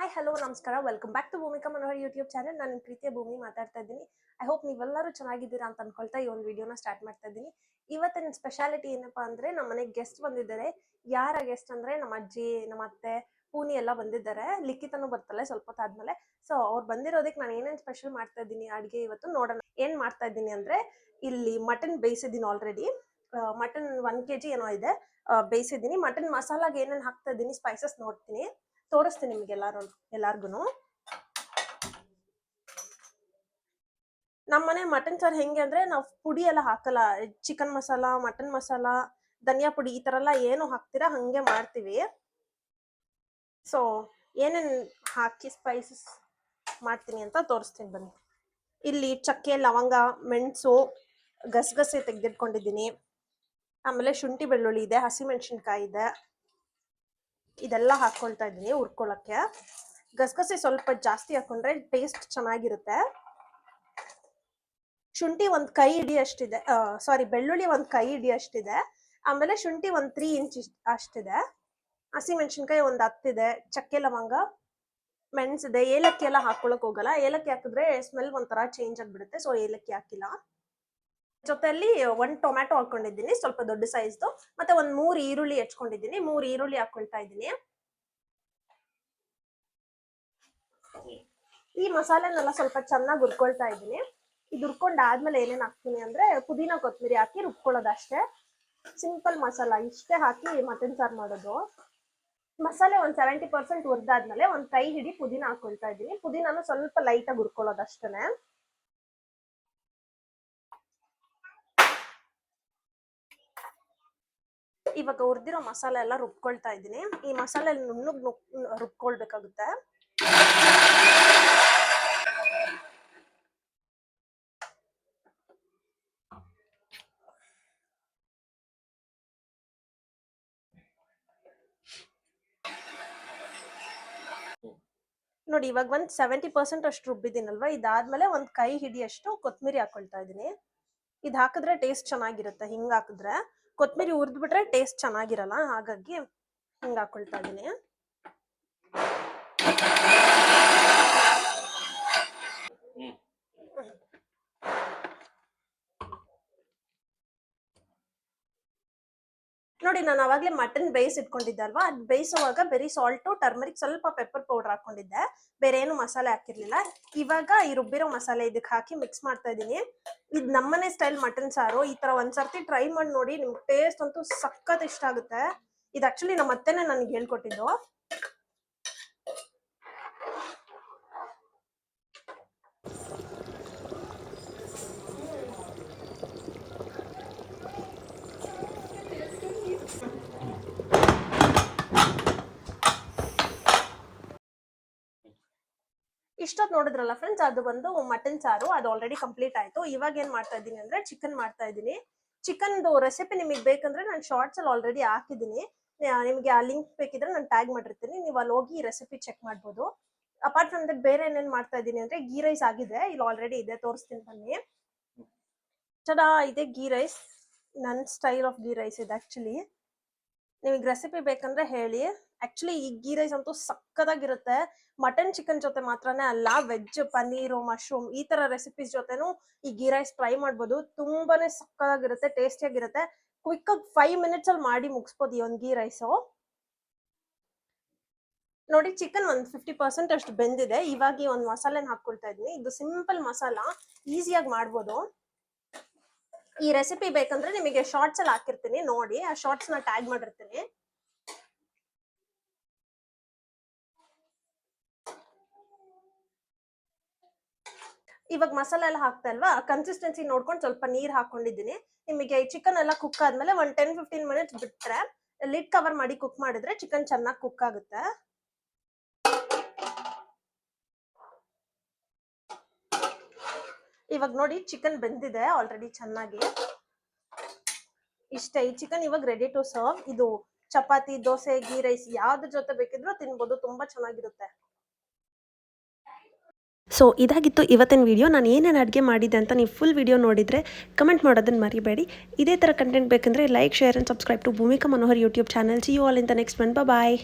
Hi hello ನಮಸ್ಕಾರ. Welcome back to Bhoomika Manohar YouTube channel ನಾನು ಪ್ರೀತಿಯ ಭೂಮಿ ಮಾತಾಡ್ತಾ ಇದ್ದೀನಿ. ಐ ಹೋಪ್ ನೀವೆಲ್ಲರೂ ಚೆನ್ನಾಗಿದ್ದೀರಾ ಅಂತ ಅನ್ಕೊಳ್ತಾ ಈ ಒಂದು ವಿಡಿಯೋನ ಸ್ಟಾರ್ಟ್ ಮಾಡ್ತಾ ಇದ್ದೀನಿ. ಇವತ್ತಿನ ಸ್ಪೆಷಾಲಿಟಿ ಏನಪ್ಪಾ ಅಂದ್ರೆ ನಮ್ಮ ಮನೆಗೆ ಗೆಸ್ಟ್ ಬಂದಿದ್ದಾರೆ. ಯಾರ ಗೆಸ್ಟ್ ಅಂದ್ರೆ ನಮ್ಮ ಅಜ್ಜಿ, ನಮ್ಮ ಅತ್ತೆ, ಪೂನಿ ಎಲ್ಲ ಬಂದಿದ್ದಾರೆ. ಲಿಖಿತನು ಬರ್ತಲ್ಲ ಸ್ವಲ್ಪ ಹೊತ್ತಾದ್ಮೇಲೆ ಸೊ ಅವ್ರು ಬಂದಿರೋದಕ್ಕೆ ನಾನು ಏನೇನು ಸ್ಪೆಷಲ್ ಮಾಡ್ತಾ ಇದ್ದೀನಿ ಅಡುಗೆ ಇವತ್ತು ನೋಡೋಣ. ಏನ್ ಮಾಡ್ತಾ ಇದ್ದೀನಿ ಅಂದ್ರೆ, ಇಲ್ಲಿ mutton ಬೇಯಿಸಿದ್ದೀನಿ already mutton one K G ಏನೋ ಇದೆ. ಬೇಯಿಸಿದ್ದೀನಿ. ಮಟನ್ ಮಸಾಲಾಗೆ ಏನೇನು ಹಾಕ್ತಾ ಇದ್ದೀನಿ ಸ್ಪೈಸಸ್ ನೋಡ್ತೀನಿ. ತೋರಿಸ್ತೀನಿ ನಿಮ್ಗೆ ಎಲ್ಲಾರು ಎಲ್ಲಾರ್ಗು ನಮ್ಮನೆ ಮಟನ್ ಸಾರು ಹೆಂಗೆ ಅಂದ್ರೆ ನಾವು ಪುಡಿ ಎಲ್ಲ ಹಾಕಲ್ಲ. ಚಿಕನ್ ಮಸಾಲ, ಮಟನ್ ಮಸಾಲ, ಧನಿಯಾ ಪುಡಿ ಈ ತರ ಎಲ್ಲ ಏನು ಹಾಕ್ತೀರಾ ಹಂಗೆ ಮಾಡ್ತೀವಿ. ಸೊ ಏನೇನ್ ಹಾಕಿ ಸ್ಪೈಸಸ್ ಮಾಡ್ತೀನಿ ಅಂತ ತೋರಿಸ್ತೀನಿ ಬನ್ನಿ. ಇಲ್ಲಿ ಚಕ್ಕೆ, ಲವಂಗ, ಮೆಣಸು, ಗಸಗಸೆ ತೆಗೆದಿಟ್ಕೊಂಡಿದ್ದೀನಿ. ಆಮೇಲೆ ಶುಂಠಿ ಬೆಳ್ಳುಳ್ಳಿ ಇದೆ, ಹಸಿಮೆಣಸಿನ್ಕಾಯಿ ಇದೆ. ಇದೆಲ್ಲ ಹಾಕೊಳ್ತಾ ಇದ್ದೀನಿ ಹುರ್ಕೊಳಕ್ಕೆ ಗಸಗಸೆ ಸ್ವಲ್ಪ ಜಾಸ್ತಿ ಹಾಕೊಂಡ್ರೆ ಟೇಸ್ಟ್ ಚೆನ್ನಾಗಿರುತ್ತೆ. ಶುಂಠಿ ಒಂದ್ ಕೈ ಹಿಡಿ ಅಷ್ಟಿದೆ. ಸಾರಿ ಬೆಳ್ಳುಳ್ಳಿ ಒಂದ್ ಕೈ ಹಿಡಿ ಅಷ್ಟಿದೆ. ಆಮೇಲೆ ಶುಂಠಿ ಒಂದ್ ತ್ರೀ ಇಂಚ್ ಅಷ್ಟಿದೆ. ಹಸಿಮೆಣಸಿನ್ಕಾಯಿ ಒಂದ್ ಹತ್ತಿದೆ ಚಕ್ಕೆ ಲವಂಗ, ಮೆಣಸಿದೆ. ಏಲಕ್ಕಿ ಎಲ್ಲ ಹಾಕೊಳಕ್ ಹೋಗಲ್ಲ. ಏಲಕ್ಕಿ ಹಾಕಿದ್ರೆ ಸ್ಮೆಲ್ ಒಂಥರ ಚೇಂಜ್ ಆಗ್ಬಿಡುತ್ತೆ. ಸೊ ಏಲಕ್ಕಿ ಹಾಕಿಲ್ಲ. ಜೊತೆಯಲ್ಲಿ ಒಂದ್ ಟೊಮ್ಯಾಟೊ ಹಾಕೊಂಡಿದ್ದೀನಿ, ಸ್ವಲ್ಪ ದೊಡ್ಡ ಸೈಜ್ದು ಮತ್ತೆ ಒಂದ್ ಮೂರ್ ಈರುಳ್ಳಿ ಹೆಚ್ಕೊಂಡಿದ್ದೀನಿ, ಮೂರ್ ಈರುಳ್ಳಿ ಹಾಕೊಳ್ತಾ ಇದ್ದೀನಿ. ಈ ಮಸಾಲೆನೆಲ್ಲ ಸ್ವಲ್ಪ ಚೆನ್ನಾಗಿ ಹುರ್ಕೊಳ್ತಾ ಇದ್ದೀನಿ. ಇದು ಹುರ್ಕೊಂಡಾದ್ಮೇಲೆ ಏನೇನ್ ಹಾಕ್ತೀನಿ ಅಂದ್ರೆ, ಪುದೀನ ಕೊತ್ತಂಬರಿ ಹಾಕಿ ರುಬ್ಕೊಳ್ಳೋದಷ್ಟೇ. ಸಿಂಪಲ್ ಮಸಾಲ, ಇಷ್ಟೇ ಹಾಕಿ ಮಟನ್ ಸಾರ್ ಮಾಡೋದು. ಮಸಾಲೆ ಒಂದ್ ಸೆವೆಂಟಿ ಪರ್ಸೆಂಟ್ ಹುರಿದಾದ್ಮೇಲೆ ಒಂದ್ ಕೈ ಹಿಡಿ ಪುದೀನ ಹಾಕೊಳ್ತಾ ಇದ್ದೀನಿ. ಪುದೀನಾನು ಸ್ವಲ್ಪ ಲೈಟ್ ಆಗಿ ಇವಾಗ ಹುರಿದಿರೋ ಮಸಾಲೆ ಎಲ್ಲ ರುಬ್ಕೊಳ್ತಾ ಇದ್ದೀನಿ. ಈ ಮಸಾಲೆ ನುಣ್ಣಗ್ ರುಬ್ಕೊಳ್ಬೇಕಾಗುತ್ತೆ. ನೋಡಿ, ಇವಾಗ ಒಂದ್ ಸೆವೆಂಟಿ ಪರ್ಸೆಂಟ್ ಅಷ್ಟು ರುಬ್ಬಿದ್ದೀನಲ್ವಾ? ಇದಾದ್ಮೇಲೆ ಒಂದು ಕೈ ಹಿಡಿಯಷ್ಟು ಕೊತ್ಮಿರಿ ಹಾಕೊಳ್ತಾ ಇದ್ದೀನಿ. ಇದ್ ಹಾಕಿದ್ರೆ ಟೇಸ್ಟ್ ಚೆನ್ನಾಗಿರುತ್ತೆ, ಹಿಂಗ್ ಹಾಕಿದ್ರೆ. ಕೊತ್ಮಿರಿ ಹುರಿದ್ಬಿಟ್ರೆ ಟೇಸ್ಟ್ ಚೆನ್ನಾಗಿರಲ್ಲ ಹಾಗಾಗಿ ಹಿಂಗೆ ಹಾಕೊಳ್ತಾ ಇದೀನಿ. ನೋಡಿ, ನಾನು ಅವಾಗ್ಲೇ ಮಟನ್ ಬೇಯಿಸಿ ಇಟ್ಕೊಂಡಿದ್ದೆ ಅಲ್ವಾ ಅದ್ ಬೇಯಿಸುವಾಗ ಬರೀ ಸಾಲ್ಟು ಟರ್ಮರಿಕ್ ಸ್ವಲ್ಪ ಪೆಪ್ಪರ್ ಪೌಡರ್ ಹಾಕೊಂಡಿದ್ದೆ. ಬೇರೆ ಏನು ಮಸಾಲೆ ಹಾಕಿರ್ಲಿಲ್ಲ. ಇವಾಗ ಈ ರುಬ್ಬಿರೋ ಮಸಾಲೆ ಇದಕ್ಕೆ ಹಾಕಿ ಮಿಕ್ಸ್ ಮಾಡ್ತಾ ಇದ್ದೀನಿ ಇದು ನಮ್ಮನೆ ಸ್ಟೈಲ್ ಮಟನ್ ಸಾರು. ಈ ತರ ಒಂದ್ಸರ್ತಿ ಟ್ರೈ ಮಾಡಿ ನೋಡಿ, ನಿಮ್ಗೆ ಟೇಸ್ಟ್ ಅಂತೂ ಸಖತ್ ಇಷ್ಟ ಆಗುತ್ತೆ. ಇದು ಆಕ್ಚುಲಿ ನಮ್ಮ ಅತ್ತೆನೇ ನನಗೆ ಹೇಳ್ಕೊಟ್ಟಿದ್ದು. ಇಷ್ಟೊತ್ತು ನೋಡಿದ್ರಲ್ಲ ಫ್ರೆಂಡ್ಸ್ ಅದು ಬಂದು ಮಟನ್ ಸಾರು, ಅದು ಆಲ್ರೆಡಿ ಕಂಪ್ಲೀಟ್ ಆಯ್ತು. ಇವಾಗ ಏನ್ ಮಾಡ್ತಾ ಇದ್ದೀನಿ ಅಂದ್ರೆ ಚಿಕನ್ ಮಾಡ್ತಾ ಇದ್ದೀನಿ. ಚಿಕನ್ದು ರೆಸಿಪಿ ನಿಮಗೆ ಬೇಕಂದ್ರೆ ನಾನು ಶಾರ್ಟ್ಸ್ ಅಲ್ಲಿ ಆಲ್ರೆಡಿ ಹಾಕಿದ್ದೀನಿ. ನಿಮಗೆ ಆ ಲಿಂಕ್ ಬೇಕಿದ್ರೆ ನಾನು ಟ್ಯಾಗ್ ಮಾಡಿರ್ತೀನಿ. ನೀವು ಅಲ್ಲಿ ಹೋಗಿ ರೆಸಿಪಿ ಚೆಕ್ ಮಾಡ್ಬೋದು. ಅಪಾರ್ಟ್ ಫ್ರಮ್ ದಟ್ ಬೇರೆ ಏನೇನು ಮಾಡ್ತಾ ಇದ್ದೀನಿ ಅಂದ್ರೆ ಗೀ ರೈಸ್ ಆಗಿದೆ. ಇಲ್ಲಿ ಆಲ್ರೆಡಿ ಇದೆ, ತೋರಿಸ್ತೀನಿ ಬನ್ನಿ. ಚಡಾ ಇದೆ ಗೀ ರೈಸ್ ನನ್ನ ಸ್ಟೈಲ್ ಆಫ್ ಗೀ ರೈಸ್ ಇದೆ ಆ್ಯಕ್ಚುಲಿ ನಿಮಗೆ ರೆಸಿಪಿ ಬೇಕಂದ್ರೆ ಹೇಳಿ. ಆಕ್ಚುಲಿ ಈ ಗೀ ರೈಸ್ ಅಂತೂ ಸಕ್ಕದಾಗಿರುತ್ತೆ ಮಟನ್ ಚಿಕನ್ ಜೊತೆ ಮಾತ್ರನೇ ಅಲ್ಲ ವೆಜ್ ಪನ್ನೀರು ಮಶ್ರೂಮ್ ಈ ತರ ರೆಸಿಪೀಸ್ ಜೊತೆನೂ ಈ ಗೀ ರೈಸ್ ಟ್ರೈ ಮಾಡ್ಬೋದು. ತುಂಬಾನೇ ಸಕ್ಕತ್ತಾಗಿರುತ್ತೆ ಟೇಸ್ಟಿಯಾಗಿರುತ್ತೆ ಕ್ವಿಕ್ ಆಗಿ ಫೈವ್ ಮಿನಿಟ್ಸ್ ಅಲ್ಲಿ ಮಾಡಿ ಮುಗಿಸ್ಬೋದು ಈ ಒಂದು ಗೀ ರೈಸು ನೋಡಿ ಚಿಕನ್ ಒಂದು ಫಿಫ್ಟಿ ಪರ್ಸೆಂಟ್ ಅಷ್ಟು ಬೆಂದಿದೆ. ಇವಾಗ ಈ ಒಂದು ಮಸಾಲೆನ ಹಾಕೊಳ್ತಾ ಇದೀನಿ. ಇದು ಸಿಂಪಲ್ ಮಸಾಲ. ಈಸಿಯಾಗಿ ಮಾಡ್ಬೋದು. ಈ ರೆಸಿಪಿ ಬೇಕಂದ್ರೆ ನಿಮಗೆ ಶಾರ್ಟ್ಸ್ ಅಲ್ಲಿ ಹಾಕಿರ್ತೀನಿ. ನೋಡಿ, ಆ ಶಾರ್ಟ್ಸ್ನ ಟ್ಯಾಗ್ ಮಾಡಿರ್ತೀನಿ. ಇವಾಗ ಮಸಾಲೆ ಎಲ್ಲ ಹಾಕ್ತಾ ಅಲ್ವಾ ಕನ್ಸಿಸ್ಟೆನ್ಸಿ ನೋಡ್ಕೊಂಡು ಸ್ವಲ್ಪ ನೀರ್ ಹಾಕೊಂಡಿದ್ದೀನಿ. ನಿಮಗೆ ಚಿಕನ್ ಎಲ್ಲ ಕುಕ್ ಆದ್ಮೇಲೆ ಒಂದ್ ಟೆನ್ ಫಿಫ್ಟೀನ್ ಮಿನಿಟ್ಸ್ ಬಿಟ್ರೆ ಲಿಡ್ ಕವರ್ ಮಾಡಿ ಕುಕ್ ಮಾಡಿದ್ರೆ ಚಿಕನ್ ಚೆನ್ನಾಗಿ ಕುಕ್ ಆಗುತ್ತೆ. ಇವಾಗ ನೋಡಿ ಚಿಕನ್ ಬೆಂದಿದೆ ಆಲ್ರೆಡಿ ಚೆನ್ನಾಗಿ. ಇಷ್ಟೇ, ಈ ಚಿಕನ್ ಇವಾಗ ರೆಡಿ ಟು ಸರ್ವ್ ಇದು ಚಪಾತಿ, ದೋಸೆ ಗೀ ರೈಸ್ ಯಾವ್ದ್ರ ಜೊತೆ ಬೇಕಿದ್ರೂ ತಿನ್ಬೋದು, ತುಂಬಾ ಚೆನ್ನಾಗಿರುತ್ತೆ. ಸೊ ಇದಾಗಿತ್ತು ಇವತ್ತಿನ ವಿಡಿಯೋ ನಾನು ಏನೇನು ಅಡುಗೆ ಮಾಡಿದ್ದೆ ಅಂತ ನೀವು ಫುಲ್ ವೀಡಿಯೋ ನೋಡಿದರೆ ಕಮೆಂಟ್ ಮಾಡೋದನ್ನು ಮರಿಬೇಡಿ. ಇದೇ ಥರ ಕಂಟೆಂಟ್ ಬೇಕಂದರೆ like share and subscribe to Bhoomika Manohar YouTube channel see you all in the next month bye